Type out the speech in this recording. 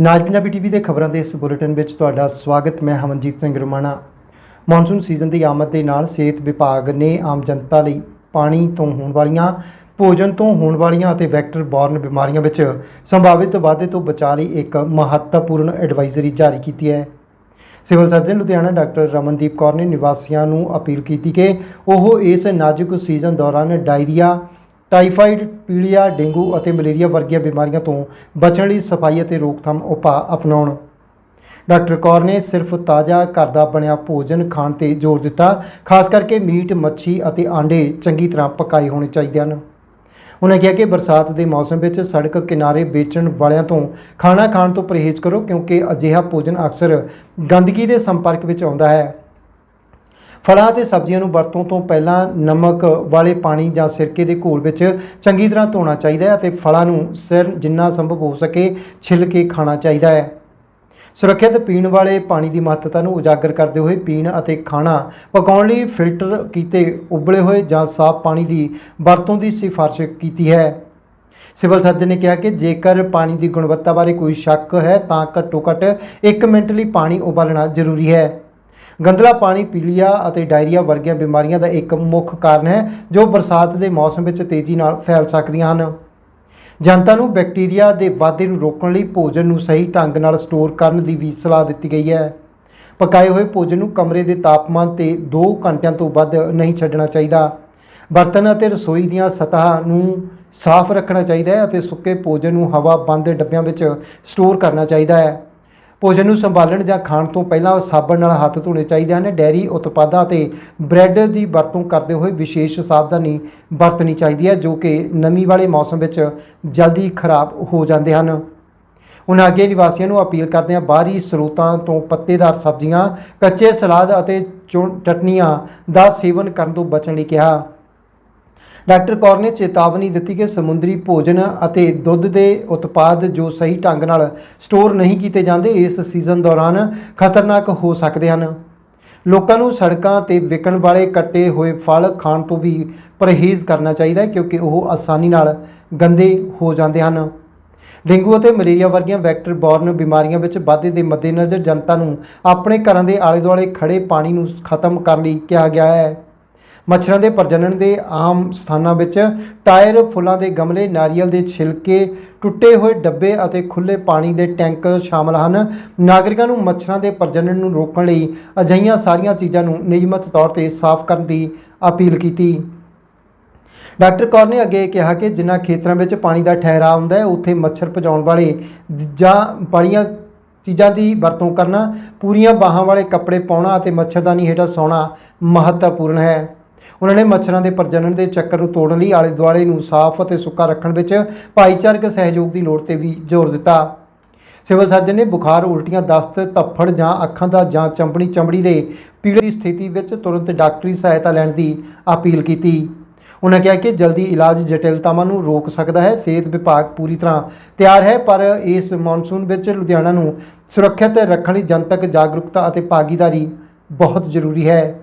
ਨਾਜ Punjabi TV ਦੇ ਖਬਰਾਂ ਦੇ ਇਸ ਬੁਲੇਟਿਨ ਵਿੱਚ ਤੁਹਾਡਾ ਸਵਾਗਤ, ਮੈਂ ਹਮਨਜੀਤ ਸਿੰਘ ਰਮਾਣਾ। ਮੌਨਸੂਨ ਸੀਜ਼ਨ ਦੀ ਆਮਦ ਦੇ ਨਾਲ ਸਿਹਤ ਵਿਭਾਗ ਨੇ ਆਮ ਜਨਤਾ ਲਈ ਪਾਣੀ ਤੋਂ ਹੋਣ ਵਾਲੀਆਂ, ਭੋਜਨ ਤੋਂ ਹੋਣ ਵਾਲੀਆਂ ਅਤੇ ਵੈਕਟਰ ਬੋਰਨ ਬਿਮਾਰੀਆਂ ਵਿੱਚ ਸੰਭਾਵਿਤ ਵਾਧੇ ਤੋਂ ਬਚਾਅ ਲਈ ਇੱਕ ਮਹੱਤਵਪੂਰਨ ਐਡਵਾਈਜ਼ਰੀ ਜਾਰੀ ਕੀਤੀ ਹੈ। Civil surgeon Ludhiana doctor Ramandeep Kaur ਨੇ ਨਿਵਾਸੀਆਂ ਨੂੰ ਅਪੀਲ ਕੀਤੀ ਕਿ ਉਹ ਇਸ ਨਾਜ਼ੁਕ ਸੀਜ਼ਨ ਦੌਰਾਨ ਡਾਇਰੀਆ ਟਾਈਫਾਈਡ ਪੀਲੀਆ, ਡੇਂਗੂ ਅਤੇ ਮਲੇਰੀਆ ਵਰਗੀਆਂ ਬਿਮਾਰੀਆਂ ਤੋਂ ਬਚਣ ਲਈ ਸਫ਼ਾਈ ਅਤੇ ਰੋਕਥਾਮ ਉਪਾਅ ਅਪਣਾਉਣ। ਡਾਕਟਰ ਕੌਰ ਨੇ ਸਿਰਫ ਤਾਜ਼ਾ ਘਰ ਦਾ ਬਣਿਆ ਭੋਜਨ ਖਾਣ ਤੇ ਜ਼ੋਰ ਦਿੱਤਾ, ਖਾਸ ਕਰਕੇ ਮੀਟ, ਮੱਛੀ ਅਤੇ ਆਂਡੇ ਚੰਗੀ ਤਰ੍ਹਾਂ ਪਕਾਏ ਹੋਣੇ ਚਾਹੀਦੇ ਹਨ। ਉਹਨਾਂ ਕਿਹਾ ਕਿ ਬਰਸਾਤ ਦੇ ਮੌਸਮ ਵਿੱਚ ਸੜਕ ਕਿਨਾਰੇ ਵੇਚਣ ਵਾਲਿਆਂ ਤੋਂ ਖਾਣਾ ਖਾਣ ਤੋਂ ਪਰਹੇਜ਼ ਕਰੋ ਕਿਉਂਕਿ ਅਜਿਹਾ ਭੋਜਨ ਅਕਸਰ ਗੰਦਗੀ ਦੇ ਸੰਪਰਕ ਵਿੱਚ ਆਉਂਦਾ ਹੈ। ਫਲਾਂ ਅਤੇ ਸਬਜ਼ੀਆਂ ਨੂੰ ਵਰਤੋਂ ਤੋਂ ਪਹਿਲਾਂ ਨਮਕ ਵਾਲੇ ਪਾਣੀ ਜਾਂ ਸਿਰਕੇ ਦੇ ਘੋਲ ਵਿੱਚ ਚੰਗੀ ਤਰ੍ਹਾਂ ਧੋਣਾ ਚਾਹੀਦਾ ਹੈ ਅਤੇ ਫਲਾਂ ਨੂੰ ਸਿਰ ਜਿੰਨਾ ਸੰਭਵ ਹੋ ਸਕੇ ਛਿੱਲ ਕੇ ਖਾਣਾ ਚਾਹੀਦਾ ਹੈ। ਸੁਰੱਖਿਅਤ ਪੀਣ ਵਾਲੇ ਪਾਣੀ ਦੀ ਮਹੱਤਤਾ ਨੂੰ ਉਜਾਗਰ ਕਰਦੇ ਹੋਏ ਪੀਣ ਅਤੇ ਖਾਣਾ ਪਕਾਉਣ ਲਈ ਫਿਲਟਰ ਕੀਤੇ ਉਬਲੇ ਹੋਏ ਜਾਂ ਸਾਫ਼ ਪਾਣੀ ਦੀ ਵਰਤੋਂ ਦੀ ਸਿਫਾਰਸ਼ ਕੀਤੀ ਹੈ। ਸਿਵਲ ਸਰਜਨ ਨੇ ਕਿਹਾ ਕਿ ਜੇਕਰ ਪਾਣੀ ਦੀ ਗੁਣਵੱਤਾ ਬਾਰੇ ਕੋਈ ਸ਼ੱਕ ਹੈ ਤਾਂ ਘੱਟੋ ਘੱਟ 1 ਮਿੰਟ ਲਈ ਪਾਣੀ ਉਬਾਲਣਾ ਜ਼ਰੂਰੀ ਹੈ। ਗੰਦਲਾ ਪਾਣੀ ਪੀਲੀਆ ਅਤੇ ਡਾਇਰੀਆ ਵਰਗੀਆਂ ਬਿਮਾਰੀਆਂ ਦਾ ਇੱਕ ਮੁੱਖ ਕਾਰਨ ਹੈ, ਜੋ ਬਰਸਾਤ ਦੇ ਮੌਸਮ ਵਿੱਚ ਤੇਜ਼ੀ ਨਾਲ ਫੈਲ ਸਕਦੀਆਂ ਹਨ। ਜਨਤਾ ਨੂੰ ਬੈਕਟੀਰੀਆ ਦੇ ਵਾਧੇ ਨੂੰ ਰੋਕਣ ਲਈ ਭੋਜਨ ਨੂੰ ਸਹੀ ਢੰਗ ਨਾਲ ਸਟੋਰ ਕਰਨ ਦੀ ਵੀ ਸਲਾਹ ਦਿੱਤੀ ਗਈ ਹੈ। ਪਕਾਏ ਹੋਏ ਭੋਜਨ ਨੂੰ ਕਮਰੇ ਦੇ ਤਾਪਮਾਨ ਤੇ 2 ਘੰਟਿਆਂ ਤੋਂ ਵੱਧ ਨਹੀਂ ਛੱਡਣਾ ਚਾਹੀਦਾ। ਬਰਤਨ ਅਤੇ ਰਸੋਈ ਦੀਆਂ ਸਤਹਾਂ ਨੂੰ ਸਾਫ਼ ਰੱਖਣਾ ਚਾਹੀਦਾ ਹੈ ਅਤੇ ਸੁੱਕੇ ਭੋਜਨ ਨੂੰ ਹਵਾ ਬੰਦ ਡੱਬਿਆਂ ਵਿੱਚ ਸਟੋਰ ਕਰਨਾ ਚਾਹੀਦਾ ਹੈ। ਭੋਜਨ ਨੂੰ ਸੰਭਾਲਣ ਜਾਂ ਖਾਣ ਤੋਂ ਪਹਿਲਾਂ ਸਾਬਣ ਨਾਲ ਹੱਥ ਧੋਣੇ ਚਾਹੀਦੇ ਹਨ। ਡੈਰੀ ਉਤਪਾਦਾਂ ਅਤੇ ਬ੍ਰੈਡ ਦੀ ਵਰਤੋਂ ਕਰਦੇ ਹੋਏ ਵਿਸ਼ੇਸ਼ ਸਾਵਧਾਨੀ ਵਰਤਣੀ ਚਾਹੀਦੀ ਹੈ, ਜੋ ਕਿ ਨਮੀ ਵਾਲੇ ਮੌਸਮ ਵਿੱਚ ਜਲਦੀ ਖਰਾਬ ਹੋ ਜਾਂਦੇ ਹਨ। ਉਹਨਾਂ ਅੱਗੇ ਨਿਵਾਸੀਆਂ ਨੂੰ ਅਪੀਲ ਕਰਦੇ ਹਾਂ, ਬਾਹਰੀ ਸਰੋਤਾਂ ਤੋਂ ਪੱਤੇਦਾਰ ਸਬਜ਼ੀਆਂ, ਕੱਚੇ ਸਲਾਦ ਅਤੇ ਚੁਣ- ਚਟਨੀਆਂ ਦਾ ਸੇਵਨ ਕਰਨ ਤੋਂ ਬਚਣ ਲਈ ਕਿਹਾ। ਡਾਕਟਰ ਕੌਰ ਨੇ ਚੇਤਾਵਨੀ ਦਿੱਤੀ ਕਿ ਸਮੁੰਦਰੀ ਭੋਜਨ ਅਤੇ ਦੁੱਧ ਦੇ ਉਤਪਾਦ ਜੋ ਸਹੀ ਢੰਗ ਨਾਲ ਸਟੋਰ ਨਹੀਂ ਕੀਤੇ ਜਾਂਦੇ, ਇਸ ਸੀਜ਼ਨ ਦੌਰਾਨ ਖਤਰਨਾਕ ਹੋ ਸਕਦੇ ਹਨ। ਲੋਕਾਂ ਨੂੰ ਸੜਕਾਂ ਤੇ ਵਿਕਣ ਵਾਲੇ ਕੱਟੇ ਹੋਏ ਫਲ ਖਾਣ ਤੋਂ ਵੀ ਪਰਹੇਜ਼ ਕਰਨਾ ਚਾਹੀਦਾ ਹੈ, ਕਿਉਂਕਿ ਉਹ ਆਸਾਨੀ ਨਾਲ ਗੰਦੇ ਹੋ ਜਾਂਦੇ ਹਨ। ਡੇਂਗੂ ਅਤੇ ਮਲੇਰੀਆ ਵਰਗੀਆਂ ਵੈਕਟਰ ਬੋਰਨ ਬਿਮਾਰੀਆਂ ਵਿੱਚ ਵਾਧੇ ਦੇ ਮੱਦੇਨਜ਼ਰ ਜਨਤਾ ਨੂੰ ਆਪਣੇ ਘਰਾਂ ਦੇ ਆਲੇ ਦੁਆਲੇ ਖੜੇ ਪਾਣੀ ਨੂੰ ਖਤਮ ਕਰਨ ਲਈ ਕਿਹਾ ਗਿਆ ਹੈ। ਮੱਛਰਾਂ ਦੇ ਪ੍ਰਜਨਨ ਦੇ ਆਮ ਸਥਾਨਾਂ ਵਿੱਚ ਟਾਇਰ ਫੁੱਲਾਂ ਦੇ ਗਮਲੇ, ਨਾਰੀਅਲ ਦੇ ਛਿਲਕੇ, ਟੁੱਟੇ ਹੋਏ ਡੱਬੇ ਅਤੇ ਖੁੱਲੇ ਪਾਣੀ ਦੇ ਟੈਂਕ ਸ਼ਾਮਲ ਹਨ। ਨਾਗਰਿਕਾਂ ਨੂੰ ਮੱਛਰਾਂ ਦੇ ਪ੍ਰਜਨਨ ਨੂੰ ਰੋਕਣ ਲਈ ਅਜਿਹੀਆਂ ਸਾਰੀਆਂ ਚੀਜ਼ਾਂ ਨੂੰ ਨਿਯਮਤ ਤੌਰ ਤੇ ਸਾਫ਼ ਕਰਨ ਦੀ ਅਪੀਲ ਕੀਤੀ। ਡਾਕਟਰ ਕੌਰ ਨੇ ਅੱਗੇ ਕਿਹਾ ਕਿ ਜਿਨ੍ਹਾਂ ਖੇਤਰਾਂ ਵਿੱਚ ਪਾਣੀ ਦਾ ਠਹਿਰਾਅ ਹੁੰਦਾ ਹੈ, ਉੱਥੇ ਮੱਛਰ ਭਜਾਉਣ ਵਾਲੇ ਜਾਂ ਬੜੀਆਂ ਚੀਜ਼ਾਂ ਦੀ ਵਰਤੋਂ ਕਰਨਾ, ਪੂਰੀਆਂ ਬਾਹਾਂ ਵਾਲੇ ਕੱਪੜੇ ਪਾਉਣਾ ਅਤੇ ਮੱਛਰਦਾਨੀ ਹੇਠਾਂ ਸੌਣਾ ਮਹੱਤਵਪੂਰਨ ਹੈ। ਉਹਨਾਂ ਨੇ ਮੱਛਰਾਂ ਦੇ ਪ੍ਰਜਨਨ ਦੇ ਚੱਕਰ ਨੂੰ ਤੋੜਨ ਲਈ ਆਲੇ ਦੁਆਲੇ ਨੂੰ ਸਾਫ਼ ਅਤੇ ਸੁੱਕਾ ਰੱਖਣ ਵਿੱਚ ਭਾਈਚਾਰਕ ਸਹਿਯੋਗ ਦੀ ਲੋੜ ਤੇ ਵੀ ਜ਼ੋਰ ਦਿੱਤਾ। ਸਿਵਲ ਸਰਜਨ ਨੇ ਬੁਖਾਰ, ਉਲਟੀਆਂ, ਦਸਤ, ਧੱਫੜ ਜਾਂ ਅੱਖਾਂ ਦਾ ਜਾਂ ਚੰਬੜੀ ਚਮੜੀ ਦੇ ਪੀੜੇ ਦੀ ਸਥਿਤੀ ਵਿੱਚ ਤੁਰੰਤ ਡਾਕਟਰੀ ਸਹਾਇਤਾ ਲੈਣ ਦੀ ਅਪੀਲ ਕੀਤੀ। ਉਹਨਾਂ ਕਿਹਾ ਕਿ ਜਲਦੀ ਇਲਾਜ ਜਟਿਲਤਾਵਾਂ ਨੂੰ ਰੋਕ ਸਕਦਾ ਹੈ, ਸਿਹਤ ਵਿਭਾਗ ਪੂਰੀ ਤਰ੍ਹਾਂ ਤਿਆਰ ਹੈ, ਪਰ ਇਸ ਮੌਨਸੂਨ ਵਿੱਚ ਲੁਧਿਆਣਾ ਨੂੰ ਸੁਰੱਖਿਅਤ ਰੱਖਣ ਲਈ ਜਨਤਕ ਜਾਗਰੂਕਤਾ ਅਤੇ ਭਾਗੀਦਾਰੀ ਬਹੁਤ ਜ਼ਰੂਰੀ ਹੈ।